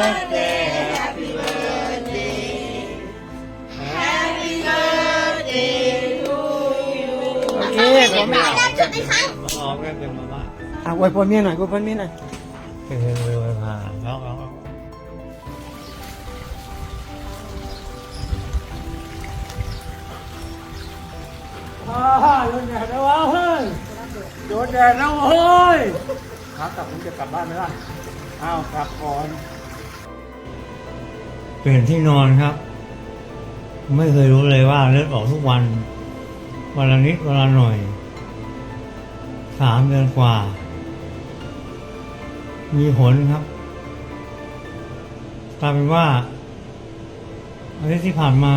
birthday Happy birthday Happy birthday to you โอเคผมไม่ได้จุดอีกครั้งออกกันเป็นมาม่าอะอวยพรเมียหน่อยอวยพรเมียหน่อยเป็นเร็วๆมาแล้วแล้วอ่าโดนแดดแล้วเฮ้ยโดนแดดแล้วเฮ้ยครับกลับผมจะกลับบ้านไหมล่ะอ้าวกลับก่อน เปลี่ยนที่นอนครับ ไม่เคยรู้เลยว่าเลือดออกทุกวัน วันละนิดวันละหน่อย สามเดือนกว่า มีผลครับกลายเป็นว่าอาทิตย์ที่ผ่านมา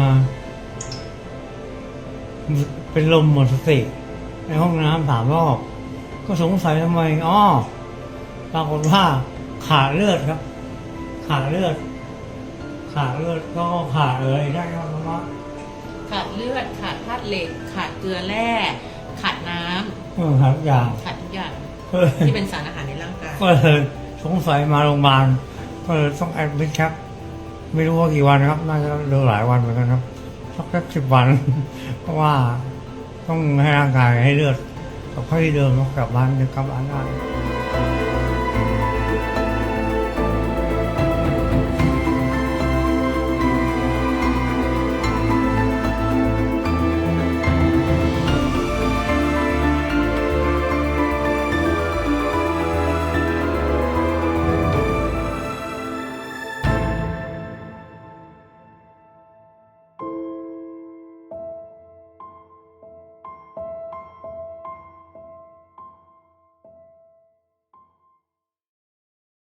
เป็นลมหมดสติ ในห้องน้ำสามรอบ ก็สงสัยทำไมอ้อปรากฏว่าขาดเลือดครับ ขาดเลือด ขาดเลือดก็ขาดเลยได้ครับเพราะว่าขาดเลือดขาดธาตุเหล็ก ขาดเกลือแร่ขาดน้ำเออขาดทุกอย่างขาดทุกอย่างก็เลยที่เป็นสารอาหารในร่างกายก็เลยสงสัยมาโรงพยาบาลก็เลยต้องแอดมิดครับ ไม่รู้ว่ากี่วันครับน่าจะเดือหลายวันเหมือนกันครับสักแค่สิบวัน เพราะว่าต้องให้ร่างกายให้เลือดกลับเข้าที่เดิมแล้วกลับบ้านจะกลับบ้านได้